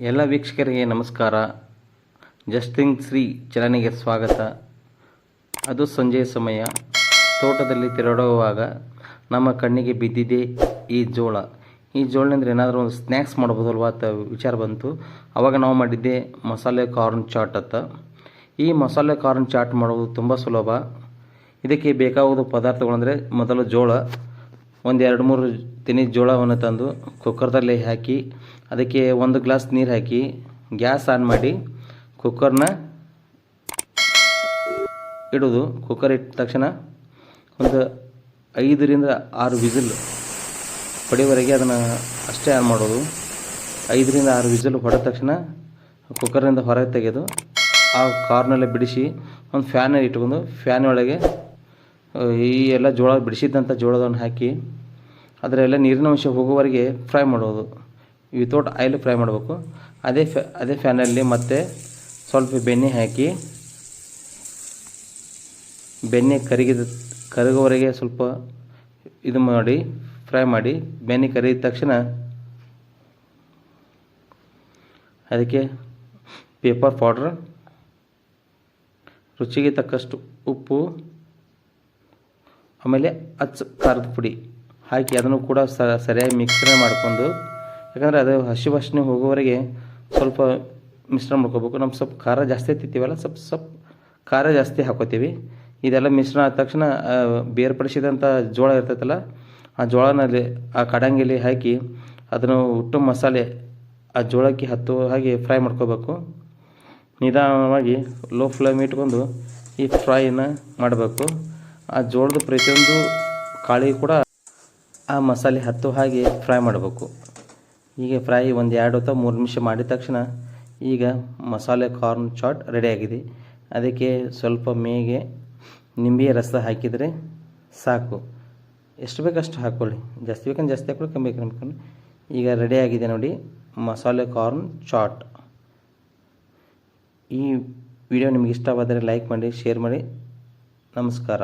ಎಲ್ಲ ವೀಕ್ಷಕರಿಗೆ ನಮಸ್ಕಾರ. ಜಸ್ಟಿಂಗ್ ಶ್ರೀ ಚಲನೆಗೆ ಸ್ವಾಗತ. ಅದು ಸಂಜೆಯ ಸಮಯ. ತೋಟದಲ್ಲಿ ತಿರುಡುವಾಗ ನಮ್ಮ ಕಣ್ಣಿಗೆ ಬಿದ್ದಿದೆ ಈ ಜೋಳ. ಈ ಜೋಳನಿಂದ ಏನಾದರೂ ಒಂದು ಸ್ನ್ಯಾಕ್ಸ್ ಮಾಡ್ಬೋದಲ್ವ ಅಂತ ವಿಚಾರ ಬಂತು. ಆವಾಗ ನಾವು ಮಾಡಿದ್ದೆ ಮಸಾಲೆ ಕಾರ್ನ್ ಚಾಟ್ ಅಂತ. ಈ ಮಸಾಲೆ ಕಾರ್ನ್ ಚಾಟ್ ಮಾಡೋದು ತುಂಬ ಸುಲಭ. ಇದಕ್ಕೆ ಬೇಕಾಗುವ ಪದಾರ್ಥಗಳಂದರೆ ಮೊದಲು ಜೋಳ ಒಂದು ಎರಡು ಮೂರು ತಿನಿ ಜೋಳವನ್ನು ತಂದು ಕುಕ್ಕರ್ದಲ್ಲಿ ಹಾಕಿ, ಅದಕ್ಕೆ ಒಂದು ಗ್ಲಾಸ್ ನೀರು ಹಾಕಿ, ಗ್ಯಾಸ್ ಆನ್ ಮಾಡಿ ಕುಕ್ಕರ್ನ ಇಡೋದು. ಕುಕ್ಕರ್ ಇಟ್ಟ ತಕ್ಷಣ ಒಂದು ಐದರಿಂದ ಆರು ವಿಸಿಲ್ ಹೊಡೆಯವರೆಗೆ ಅದನ್ನು ಅಷ್ಟೇ ಆನ್ ಮಾಡೋದು. ಐದರಿಂದ ಆರು ವಿಸಿಲ್ ಹೊಡೆದ ತಕ್ಷಣ ಕುಕ್ಕರ್ನಿಂದ ಹೊರಗೆ ತೆಗೆದು ಆ ಕಾರ್ನಲ್ಲೇ ಬಿಡಿಸಿ ಒಂದು ಫ್ಯಾನಲ್ಲಿ ಇಟ್ಕೊಂಡು ಫ್ಯಾನ್ ಒಳಗೆ ಈ ಎಲ್ಲ ಜೋಳ ಬಿಡಿಸಿದ್ದಂಥ ಜೋಳದವನ್ನು ಹಾಕಿ ಅದರೆಲ್ಲ ನೀರಿನ ಅಂಶ ಹೋಗುವವರೆಗೆ ಫ್ರೈ ಮಾಡೋದು. ವಿತೌಟ್ ಆಯಿಲ್ ಫ್ರೈ ಮಾಡಬೇಕು. ಅದೇ ಫ್ಯಾ, ಅದೇ ಫ್ಯಾನಲ್ಲಿ ಮತ್ತೆ ಸ್ವಲ್ಪ ಬೆಣ್ಣೆ ಹಾಕಿ ಬೆಣ್ಣೆ ಕರಗಿದ, ಕರಗುವವರೆಗೆ ಸ್ವಲ್ಪ ಇದು ಮಾಡಿ, ಫ್ರೈ ಮಾಡಿ ಬೆಣ್ಣೆ ಕರಿದ ತಕ್ಷಣ ಅದಕ್ಕೆ ಪೇಪರ್ ಪೌಡ್ರ್, ರುಚಿಗೆ ತಕ್ಕಷ್ಟು ಉಪ್ಪು ಆಮೇಲೆ ಅಚ್ಚ ಖಾರದ ಪುಡಿ ಹಾಕಿ ಅದನ್ನು ಕೂಡ ಸರಿಯಾಗಿ ಮಿಕ್ಸ್ನ ಮಾಡ್ಕೊಂಡು, ಯಾಕಂದರೆ ಅದು ಹಸಿ ವಾಸನೆ ಹೋಗೋವರೆಗೆ ಸ್ವಲ್ಪ ಮಿಶ್ರಣ ಮಾಡ್ಕೋಬೇಕು. ನಮ್ಮ ಸ್ವಲ್ಪ ಖಾರ ಜಾಸ್ತಿ ತಿಂತೀವಲ್ಲ, ಸ್ವಲ್ಪ ಸ್ವಲ್ಪ ಖಾರ ಜಾಸ್ತಿ ಹಾಕೋತೀವಿ. ಇದೆಲ್ಲ ಮಿಶ್ರಣ ಆದ ತಕ್ಷಣ ಬೇರ್ಪಡಿಸಿದಂಥ ಜೋಳ ಇರ್ತೈತಲ್ಲ, ಆ ಜೋಳನಲ್ಲಿ, ಆ ಕಡಂಗಿಲಿ ಹಾಕಿ ಅದನ್ನು ಹುಟ್ಟು ಮಸಾಲೆ ಆ ಜೋಳಕ್ಕೆ ಹತ್ತು ಹಾಗೆ ಫ್ರೈ ಮಾಡ್ಕೋಬೇಕು. ನಿಧಾನವಾಗಿ ಲೋ ಫ್ಲೇಮ್ ಇಟ್ಕೊಂಡು ಈ ಫ್ರೈನ ಮಾಡಬೇಕು. ಆ ಜೋಳದ ಪ್ರತಿಯೊಂದು ಕಾಳಿ ಕೂಡ ಆ ಮಸಾಲೆ ಹತ್ತು ಹಾಗೆ ಫ್ರೈ ಮಾಡಬೇಕು. ಹೀಗೆ ಫ್ರೈ ಒಂದು ಎರಡು ಅಥವಾ ಮೂರು ನಿಮಿಷ ಮಾಡಿದ ತಕ್ಷಣ ಈಗ ಮಸಾಲೆ ಕಾರ್ನ್ ಚಾಟ್ ರೆಡಿಯಾಗಿದೆ ಅದಕ್ಕೆ ಸ್ವಲ್ಪ ಮೇಗೆ ನಿಂಬೆಯ ರಸ ಹಾಕಿದರೆ ಸಾಕು. ಎಷ್ಟು ಬೇಕಷ್ಟು ಹಾಕ್ಕೊಳ್ಳಿ ಜಾಸ್ತಿ ಬೇಕಂದ್ರೆ ಜಾಸ್ತಿ ಹಾಕೊಳ್ಳಿ, ಕಮ್ಮಿ ಬೇಕಂದ್ರೆ ಈಗ ರೆಡಿಯಾಗಿದೆ ನೋಡಿ ಮಸಾಲೆ ಕಾರ್ನ್ ಚಾಟ್ ಈ ವಿಡಿಯೋ ನಿಮಗೆ ಇಷ್ಟವಾದರೆ ಲೈಕ್ ಮಾಡಿ ಶೇರ್ ಮಾಡಿ. ನಮಸ್ಕಾರ.